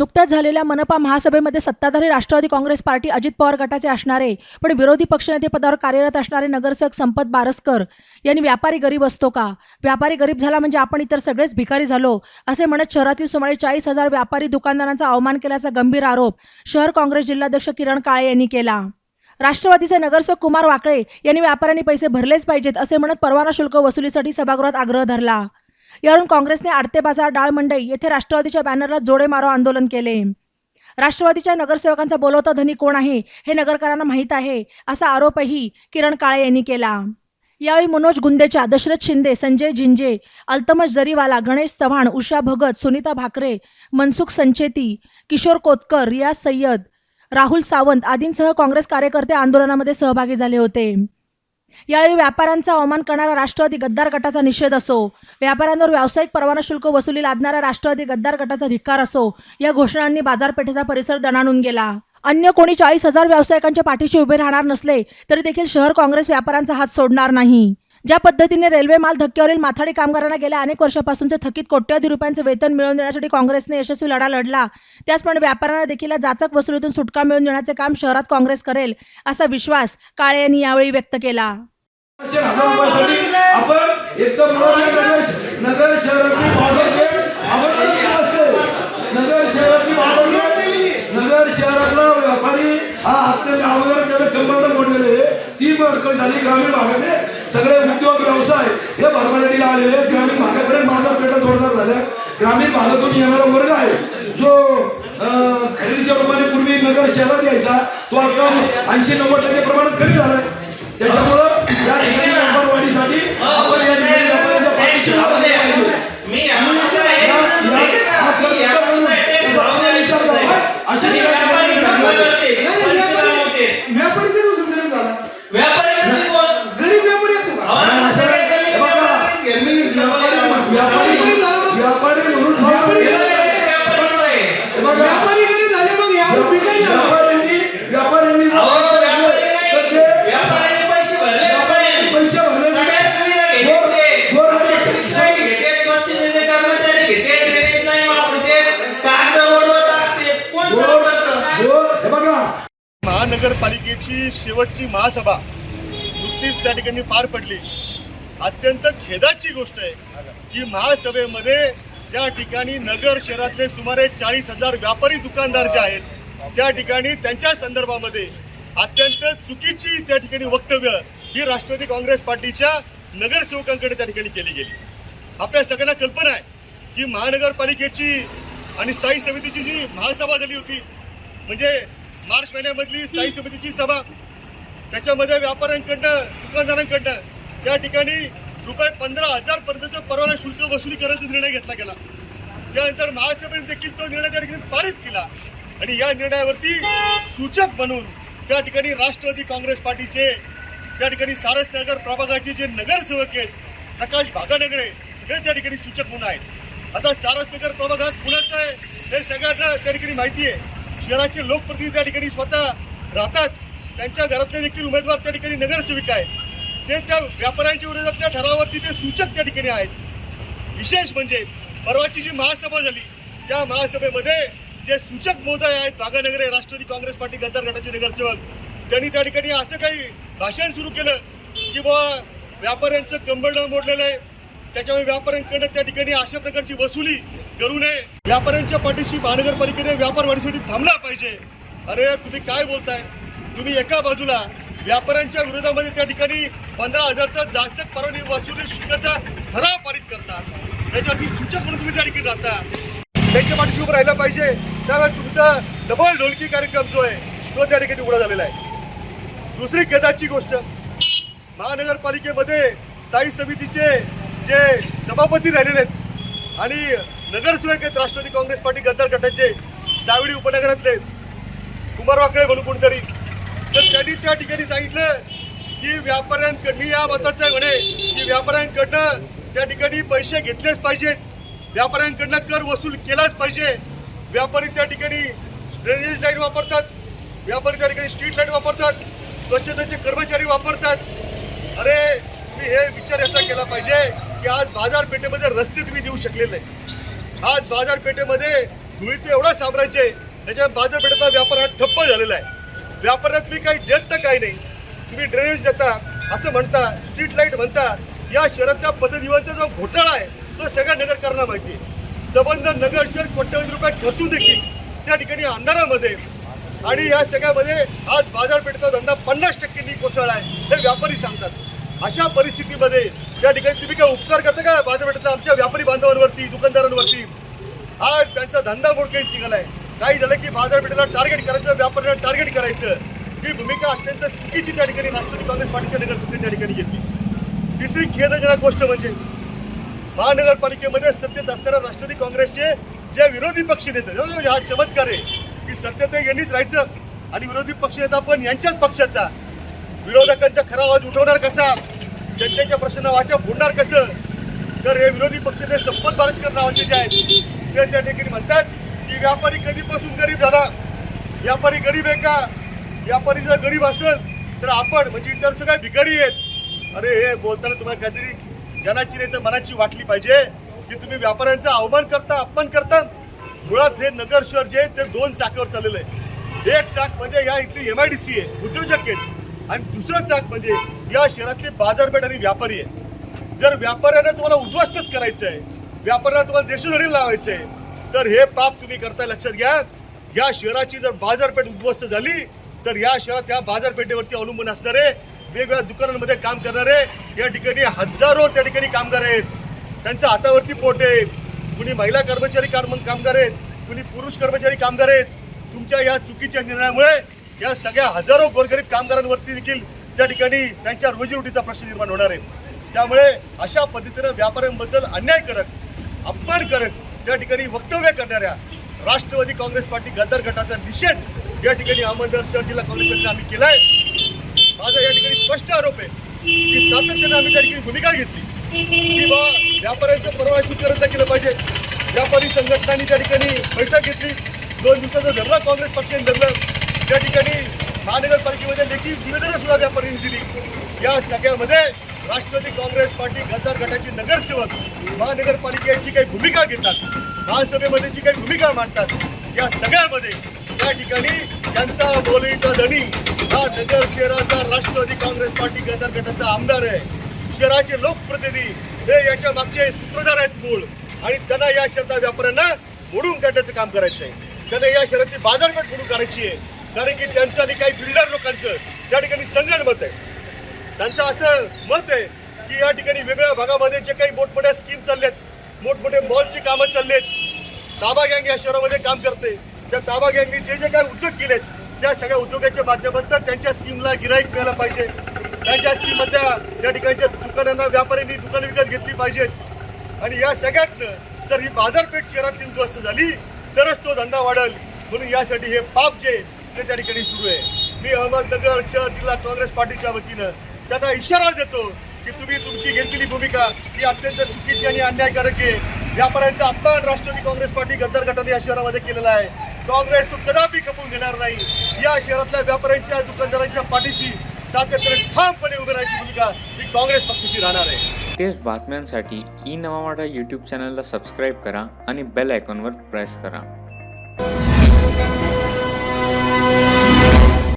नुकत्याच झालेल्या मनपा महासभेमध्ये सत्ताधारी राष्ट्रवादी काँग्रेस पार्टी अजित पवार गटाचे असणारे पण विरोधी पक्षनेतेपदावर कार्यरत असणारे नगरसेवक संपत बारसकर यांनी व्यापारी गरीब असतो का? व्यापारी गरीब झाला म्हणजे आपण इतर सगळेच भिकारी झालो असे म्हणत शहरातील सुमारे चाळीस हजार व्यापारी दुकानदारांचा अवमान केल्याचा गंभीर आरोप शहर काँग्रेस जिल्हाध्यक्ष किरण काळे यांनी केला. राष्ट्रवादीचे नगरसेवक कुमार वाकळे यांनी व्यापाऱ्यांनी पैसे भरलेच पाहिजेत असे म्हणत परवाना शुल्क वसुलीसाठी सभागृहात आग्रह धरला. यावरून काँग्रेसने आडते बाजार डाळ मंडई येथे राष्ट्रवादीच्या बॅनरला जोडे मारो आंदोलन केले. राष्ट्रवादीच्या नगरसेवकांचा बोलवता धनी कोण आहे हे नगरकरांना माहीत आहे असा आरोपही किरण काळे यांनी केला. यावेळी मनोज गुंदेचा दशरथ शिंदे संजय झिंजे अल्तमश जरीवाला गणेश चव्हाण उषा भगत सुनीता भाकरे मनसुख संचेती किशोर कोतकर रियाज सय्यद राहुल सावंत आदींसह काँग्रेस कार्यकर्ते आंदोलनामध्ये सहभागी झाले होते. यावेळी व्यापाऱ्यांचा अवमान करणारा राष्ट्रवादी गद्दार गटाचा निषेध असो व्यापाऱ्यांवर व्यावसायिक परवाना शुल्क वसुली लादणारा राष्ट्रवादी गद्दार गटाचा धिक्कार असो या घोषणांनी बाजारपेठेचा परिसर दणाणून गेला. अन्य कोणी चाळीस हजार व्यावसायिकांच्या पाठीशी उभे राहणार नसले तरी देखील शहर काँग्रेस व्यापाऱ्यांचा हात सोडणार नाही. ज्या पद्धतीने रेल्वे माल धक्क्यावरील माथाडी कामगारांना गेल्या अनेक वर्षापासूनचे थकीत कोट्यवधी रुपयांचे वेतन मिळवून देण्यासाठी काँग्रेसने यशस्वी लढा लढला. त्याचप्रमाणे व्यापाऱ्यांना देखील जाचक वसुलीतून सुटका मिळवून देण्याचे काम शहरात काँग्रेस करेल असा विश्वास काळे यांनी यावेळी व्यक्त केला. व्यापारी हा अत्यंत त्याला मोडलेले ती झाली ग्रामीण भागाने. सगळे उद्योग व्यवसाय हे भरभराटीला आलेले आहेत. ग्रामीण भागापर्यंत बाजारपेठा जोरदार झाल्या ग्रामीण भागातून येणारा वर्ग आहे जो अं, खरेदीच्या रूपाने पूर्वी नगर शहरात यायचा तो आता ऐंशी नव्वद टक्के प्रमाणात कमी झालाय त्याच्यामुळं या ठिकाणी महानगरपालिकेची शेवटची महासभा नुकतीच त्या ठिकाणी पार पडली. अत्यंत खेदाची गोष्ट आहे की महासभेमध्ये त्या ठिकाणी नगर शहरातले सुमारे चाळीस हजार व्यापारी दुकानदार जे आहेत त्या ठिकाणी त्यांच्या संदर्भामध्ये अत्यंत चुकीची त्या ठिकाणी वक्तव्य ही राष्ट्रवादी काँग्रेस पार्टीच्या नगरसेवकांकडे त्या ठिकाणी केली गेली. आपल्या सगळ्यांना कल्पना आहे की महानगरपालिकेची आणि स्थायी समितीची जी महासभा झाली होती म्हणजे मार्च महिन्यामधली स्थायी समितीची सभा. त्याच्यामध्ये व्यापाऱ्यांकडनं दुकानदारांकडनं त्या ठिकाणी रुपये पंधरा हजार पर्यंतचं परवाना शुल्क वसुली करायचा निर्णय घेतला गेला. त्यानंतर महासभेने देखील तो निर्णय त्या ठिकाणी पारित केला. आणि या निर्णयावरती सूचक म्हणून त्या ठिकाणी राष्ट्रवादी काँग्रेस पार्टीचे त्या ठिकाणी सारसनगर प्रभागाचे जे नगरसेवक आहेत प्रकाश भागानगरे हे त्या ठिकाणी सूचक म्हणून आहेत. आता सारसनगर प्रभाग हा कुणाचा आहे हे सगळ्यांना त्या ठिकाणी माहिती आहे. शहराचे लोकप्रतिनिधी त्या ठिकाणी स्वतः राहतात. त्यांच्या घरातले देखील उमेदवार त्या ठिकाणी नगरसेविका आहेत. ते त्या व्यापाऱ्यांच्या विरोधातल्या ठरावावरती ते सूचक त्या ठिकाणी आहेत. विशेष म्हणजे परवाची जी महासभा झाली त्या महासभेमध्ये जे सूचक महोदय आहेत भागानगरे राष्ट्रवादी काँग्रेस पार्टी गद्दार गटाचे नगरसेवक त्यांनी त्या ठिकाणी असं काही भाषण सुरू केलं की बाबा व्यापाऱ्यांचं कंबरडं मोडलेलं आहे. त्याच्यामुळे व्यापाऱ्यांकडनं त्या ठिकाणी अशा प्रकारची वसुली करू नये. व्यापाऱ्यांच्या पाठीशी महानगरपालिकेने व्यापार वाढीसाठी थांबला पाहिजे. अरे तुम्ही काय बोलताय? तुम्ही एका बाजूला व्यापाऱ्यांच्या विरोधामध्ये त्या ठिकाणी पंधरा हजारचा जास्त परवानगी वसुली शुल्काचा ठराव पारित करतात. त्याच्यासाठी सूचक म्हणून तुम्ही त्या ठिकाणी राहता. त्यांच्या पाठीशी उभं राहिलं पाहिजे. त्यामुळे तुमचा डबल ढोलकी कार्यक्रम जो आहे तो त्या ठिकाणी उघडा झालेला आहे. दुसरी खेदाची गोष्ट. महानगरपालिकेमध्ये स्थायी समितीचे जे सभापती राहिलेले आहेत आणि नगरसेवक आहेत राष्ट्रवादी काँग्रेस पार्टी गद्दार गटाचे सावडी उपनगरातले कुमार वाकळे म्हणून कोणतरी तर त्यांनी त्या ठिकाणी सांगितलं की व्यापाऱ्यांकडनं या मताचं आहे म्हणे की व्यापाऱ्यांकडनं त्या ठिकाणी पैसे घेतलेच पाहिजेत. व्यापाऱ्यांकडनं कर वसूल केलाच पाहिजे. व्यापारी त्या ठिकाणी ड्रेनेज लाईन वापरतात. व्यापारी त्या ठिकाणी स्ट्रीट लाइट वापरतात. स्वच्छतेचे कर्मचारी वापरतात. अरे तुम्ही हे विचार याचा केला पाहिजे की आज बाजारपेठेमध्ये रस्ते तुम्ही देऊ शकलेले नाही. आज बाजारपेठेमध्ये धुळीचं एवढं साम्राज्य आहे. त्याच्या बाजारपेठेचा व्यापार हा ठप्प झालेला आहे. व्यापारात मी काही देत तर काही नाही. तुम्ही ड्रेनेज देता असं म्हणता स्ट्रीट लाइट म्हणता या शहरातल्या पथदिवांचा जो घोटाळा आहे तो सगळ्या नगरकरांना माहिती आहे. संबंध नगर शहर कोट्यवधी रुपये खर्चून देखील त्या ठिकाणी अंधारामध्ये आणि या सगळ्यामध्ये आज बाजारपेठेचा धंदा पन्नास टक्क्यांनी कोसळला आहे हे व्यापारी सांगतात. अशा परिस्थितीमध्ये या ठिकाणी तुम्ही काय उपकार करता का? बाजारपेठेतल्या आमच्या व्यापारी बांधवांवरती दुकानदारांवरती. आज त्यांचा धंदा मोडकेच निघालाय. काही झालं की बाजारपेठेला टार्गेट करायचं व्यापाऱ्याला टार्गेट करायचं. ही भूमिका अत्यंत चुकीची त्या ठिकाणी राष्ट्रवादी काँग्रेस पार्टीच्या नगरसेवकांनी त्या ठिकाणी घेतली तिसरी खेदजनक गोष्ट म्हणजे महानगरपालिकेमध्ये सत्तेत असणाऱ्या राष्ट्रवादी काँग्रेसचे जे विरोधी पक्ष नेते हा चमत्कार आहे की सत्तेत यांनीच राहायचं आणि विरोधी पक्ष नेता पण यांच्याच पक्षाचा. विरोधकांचा खरा आवाज उठवणार कसा? जनतेच्या प्रश्नांना वाचा फोडणार कसं? तर हे विरोधी पक्ष ते संपत बारस्कर नावाचे जे आहेत ते त्या ठिकाणी म्हणतात की व्यापारी कधीपासून गरीब झाला? व्यापारी गरीब आहे का? व्यापारी जर गरीब असेल तर आपण म्हणजे इतर सगळे भिकारी आहेत. अरे हे बोलताना तुम्हाला काहीतरी जनाची नाही तर मनाची वाटली पाहिजे. की तुम्ही व्यापाऱ्यांचा अवमान करता अपमान करता. मुळात हे नगर शहर जे आहे ते दोन चाकावर चाललेलं आहे. एक चाक म्हणजे या इथली एम आय डी सी आहे उद्योजक आहेत. आणि दुसरं चाक म्हणजे या शहरातली बाजारपेठ आणि व्यापारी आहे जर व्यापाऱ्यांना तुम्हाला उद्ध्वस्तच करायचं आहे व्यापाऱ्यांना तुम्हाला देशोधडी लावायचं आहे तर हे पाप तुम्ही करताय लक्षात घ्या. या शहराची जर बाजारपेठ उद्ध्वस्त झाली तर या शहरात या बाजारपेठेवरती अवलंबून असणारे वेगवेगळ्या दुकानांमध्ये काम करणारे या ठिकाणी हजारो त्या ठिकाणी कामगार आहेत. त्यांच्या हातावरती पोट आहेत. कुणी महिला कर्मचारी कामगार आहेत कुणी पुरुष कर्मचारी कामगार आहेत. तुमच्या या चुकीच्या निर्णयामुळे या सगळ्या हजारो गोरगरीब कामगारांवरती देखील त्या ठिकाणी त्यांच्या रोजीरोटीचा प्रश्न निर्माण होणार आहे. त्यामुळे अशा पद्धतीनं व्यापाऱ्यांबद्दल अन्यायकारक अपमानकारक त्या ठिकाणी वक्तव्य करणाऱ्या राष्ट्रवादी काँग्रेस पार्टी गद्दार गटाचा निषेध या ठिकाणी अहमदनगर शहर जिल्हा काँग्रेसने आम्ही केलाय. माझा या ठिकाणी स्पष्ट आरोप आहे की सातत्याने आम्ही त्या ठिकाणी भूमिका घेतली. की बा व्यापाऱ्यांचं परवानगी केलं पाहिजे. व्यापारी संघटनांनी त्या ठिकाणी बैठक घेतली. दोन दिवसाचं धरलं काँग्रेस पक्षाने धरलं. त्या ठिकाणी महानगरपालिकेमध्ये लेखी निवेदनं सुद्धा व्यापाऱ्यांनी दिली. या सगळ्यामध्ये राष्ट्रवादी काँग्रेस पार्टी गद्दार गटाचे नगरसेवक महानगरपालिकेची काही भूमिका घेतात महासभेमध्ये जी काही भूमिका मांडतात या सगळ्यामध्ये त्या ठिकाणी त्यांचा बोलईचा धनी हा नगर शहराचा राष्ट्रवादी काँग्रेस पार्टी गद्दार गटाचा आमदार आहे. शहराचे लोकप्रतिनिधी हे याच्या मागचे सूत्रधार आहेत मूळ. आणि त्यांना या शहरातल्या व्यापाऱ्यांना मोडून काढण्याचं काम करायचं आहे. त्यांना या शहरातली बाजारपेठ मोडून काढायची आहे. कारण की त्यांचं आणि काही बिल्डर लोकांचं त्या ठिकाणी संघन मत आहे. त्यांचं असं मत आहे की या ठिकाणी वेगवेगळ्या भागामध्ये जे काही मोठमोठ्या स्कीम चालल्यात मोठमोठे मॉलची कामं चाललेत ताबा गँग या शहरामध्ये काम करते. त्या ताबा गँगने जे जे काही उद्योग केलेत त्या सगळ्या उद्योगाच्या माध्यमातून त्यांच्या स्कीमला गिराईक मिळालं पाहिजे. त्यांच्या स्कीममधल्या त्या ठिकाणच्या दुकानांना व्यापाऱ्यांनी दुकानं विकत घेतली पाहिजेत. आणि या सगळ्यातनं जर ही बाजारपेठ शहरातली उद्ध्वस्त झाली तरच तो धंदा वाढेल. म्हणून यासाठी हे पाप जे त्याच्या त्या ठिकाणी सुरू आहे. मी अहमदनगर शहर जिल्हा काँग्रेस पार्टीच्या वतीनं त्यांना इशारा देतो की तुम्ही तुमची घेतलेली भूमिका ही अत्यंत चुकीची आणि अन्यायकारक आहे. व्यापाऱ्यांचा अपमान राष्ट्रवादी काँग्रेस पार्टी गद्दार गटाने या शहरामध्ये केलेला आहे. काँग्रेस तो कदापि खपून घेणार नाही. या शहरातल्या व्यापाऱ्यांच्या दुकानदारांच्या पाठीशी सातत्याने ठामपणे उभे राहायची भूमिका ही काँग्रेस पक्षाची राहणार आहे. लेटेस्ट बातम्यांसाठी ई नवामाडा यूट्यूब चॅनलला सबस्क्राईब करा आणि बेल आयकॉनवर प्रेस करा.